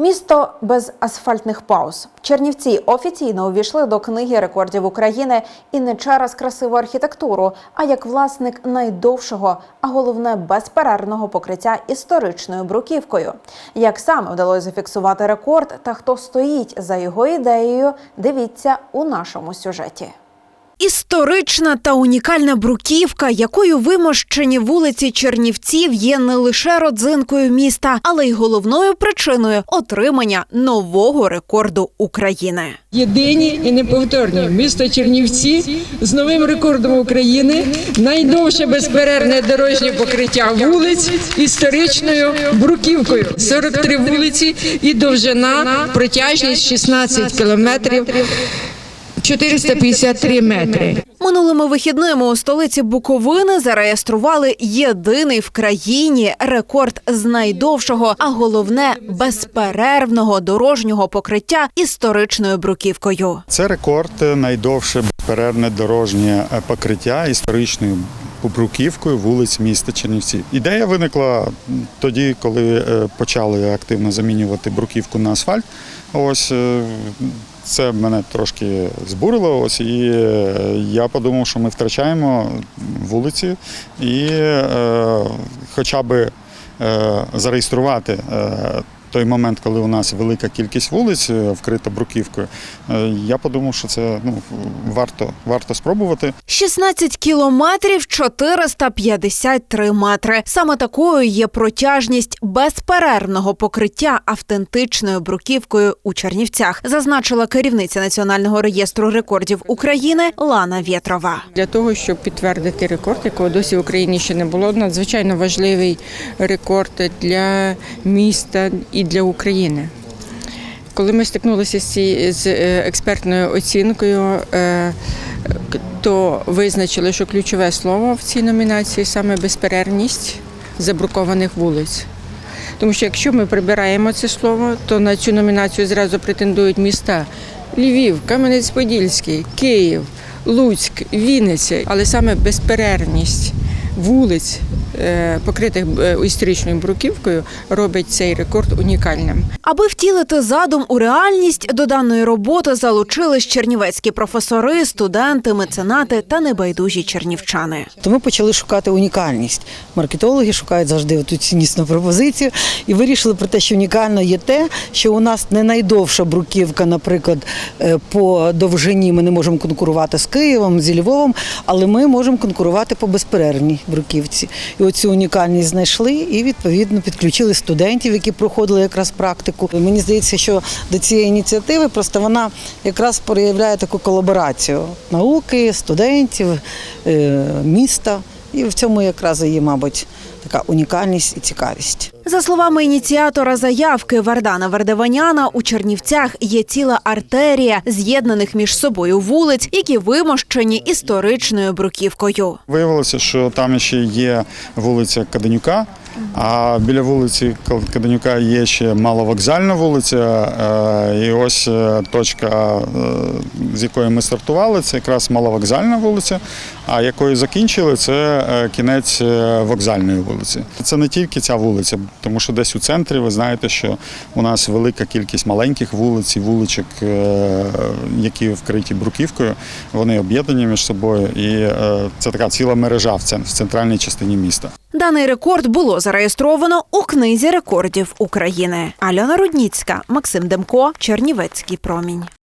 Місто без асфальтних пауз. Чернівці офіційно увійшли до книги рекордів України і не через красиву архітектуру, а як власник найдовшого, а головне безперервного покриття історичною бруківкою. Як саме вдалося зафіксувати рекорд та хто стоїть за його ідеєю, дивіться у нашому сюжеті. Історична та унікальна бруківка, якою вимощені вулиці Чернівців, є не лише родзинкою міста, але й головною причиною отримання нового рекорду України. Єдині і неповторні місто Чернівці з новим рекордом України найдовше безперервне дорожнє покриття вулиць історичною бруківкою. 43 вулиці і довжина протяжність 16 кілометрів 453 метри. Минулими вихідними у столиці Буковини зареєстрували єдиний в країні рекорд з найдовшого, а головне безперервного дорожнього покриття історичною бруківкою. Це рекорд найдовше безперервне дорожнє покриття історичною бруківкою вулиць міста Чернівці. Ідея виникла тоді, коли е, почали активно замінювати бруківку на асфальт. Ось е, це мене трошки збурило. Ось і е, я подумав, що ми втрачаємо вулиці, і е, хоча би е, зареєструвати. е, той момент, коли у нас велика кількість вулиць е, вкрита бруківкою, е, я подумав, що це ну варто, варто спробувати. 16 кілометрів 453 метри. Саме такою є протяжність безперервного покриття автентичною бруківкою у Чернівцях, зазначила керівниця Національного реєстру рекордів України Лана Вєтрова. Для того, щоб підтвердити рекорд, якого досі в Україні ще не було, надзвичайно важливий рекорд для міста і для України. Коли ми стикнулися з, ці, з е, експертною оцінкою, е, то визначили, що ключове слово в цій номінації саме безперервність забрукованих вулиць. Тому що якщо ми прибираємо це слово, то на цю номінацію зразу претендують міста Львів, Кам'янець-Подільський, Київ, Луцьк, Вінниця, але саме безперервність вулиць, е, покритих е, історичною бруківкою, робить цей рекорд унікальним. Аби втілити задум у реальність, до даної роботи залучились чернівецькі професори, студенти, меценати та небайдужі чернівчани. То ми почали шукати унікальність. Маркетологи шукають завжди ту ціннісну пропозицію і вирішили про те, що унікально є те, що у нас не найдовша бруківка, наприклад, е, по довжині ми не можемо конкурувати з Києвом, зі Львовом, але ми можемо конкурувати по безперервній бруківці. І оцю унікальність знайшли і відповідно підключили студентів, які проходили якраз практику. Мені здається, що до цієї ініціативи просто вона якраз проявляє таку колаборацію науки, студентів, е, міста. І в цьому якраз її, мабуть, така унікальність і цікавість. За словами ініціатора заявки Вардана Вардеваняна, у Чернівцях є ціла артерія з'єднаних між собою вулиць, які вимощені історичною бруківкою. Виявилося, що там ще є вулиця Каденюка, а біля вулиці Каденюка є ще маловокзальна вулиця. е, І ось е, точка, е, з якої ми стартували, це якраз маловокзальна вулиця, а якою закінчили, це кінець вокзальної вулиці. Це не тільки ця вулиця, тому що десь у центрі ви знаєте, що у нас велика кількість маленьких вулиць і вуличок, які вкриті бруківкою, вони об'єднані між собою, і це така ціла мережа в центральній частині міста. Даний рекорд було зареєстровано у книзі рекордів України. Альона Рудніцька, Максим Демко, Чернівецький промінь.